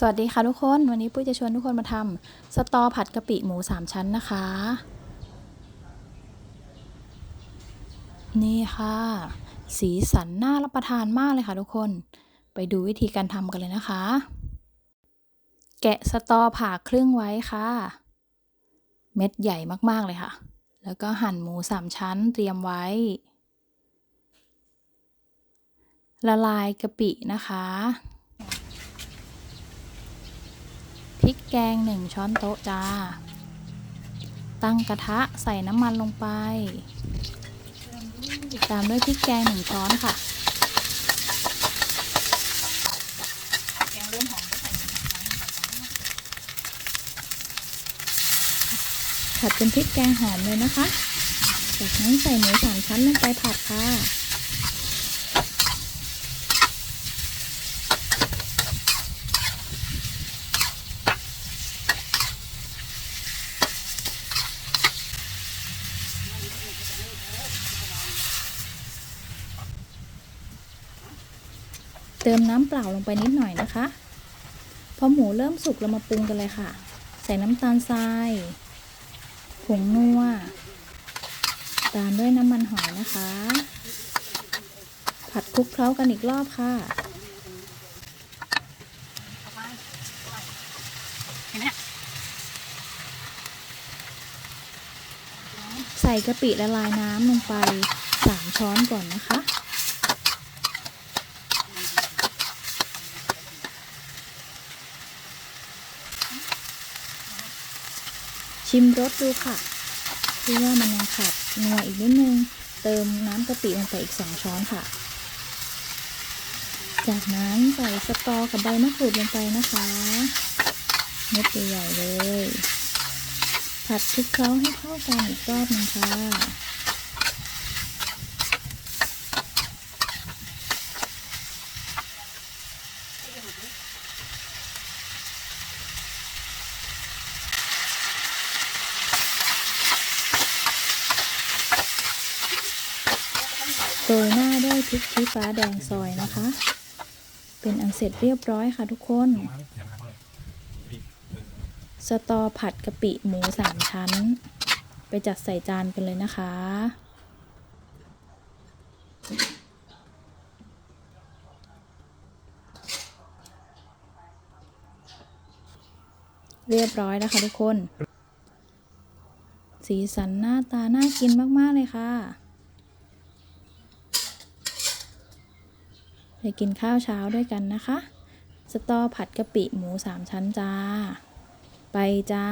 สวัสดีค่ะทุกคน วันนี้ปุ้ยจะชวนทุกคนมาทำสตอผัดกะปิหมูสามชั้นนะคะ นี่ค่ะ สีสันน่ารับประทานมากเลยค่ะทุกคน ไปดูวิธีการทำกันเลยนะคะ แกะสตอผ่าครึ่งไว้ค่ะ เม็ดใหญ่มากๆเลยค่ะ แล้วก็หั่นหมูสามชั้นเตรียมไว้ ละลายกะปินะคะ พ ริกแกงหนึ่งช้อนโต๊ะจ้า ตั้งกระทะใส่น้ำมันลงไป ตามด้วยพริกแกงหนึ่งช้อนค่ะผัดจนพริกแกงหอมเลยนะคะ จากนั้นใส่หมูสามชั้นลงไปผัดค่ะ เติมน้ำเปล่าลงไปนิดหน่อยนะคะ พอหมูเริ่มสุกเรามาปรุงกันเลยค่ะ ใส่น้ำตาลทราย ผงนัว ตามด้วยน้ำมันหอยนะคะ ผัดคลุกเคล้ากันอีกรอบค่ะใส่กะปิละลายน้ำลงไป 3 ช้อนก่อนนะคะ ชิมรสดูค่ะดูว่ามันยังขาดนัวอีกนิดนึง เติมน้ำกะปิลงไปอีก2ช้อนค่ะ จากนั้นใส่สตอกับใบมะกรูดลงไปนะคะเม็ดใหญ่เลย ผัดคลุกเคล้าให้เข้ากันอีกรอบหนึงค่ะ โรยหน้าด้วยพริกชี้ฟ้าแดงซอยนะคะ เป็นอันเสร็จเรียบร้อยค่ะทุกคน สตอผัดกะปิหมูสามชั้น ไปจัดใส่จานกันเลยนะคะเรียบร้อยแล้วค่ะทุกคน สีสันหน้าตาน่ากินมาก ๆ เลยค่ะ ไปกินข้าวเช้าด้วยกันนะคะ สตอผัดกะปิหมูสามชั้นจ้า ไปจ้า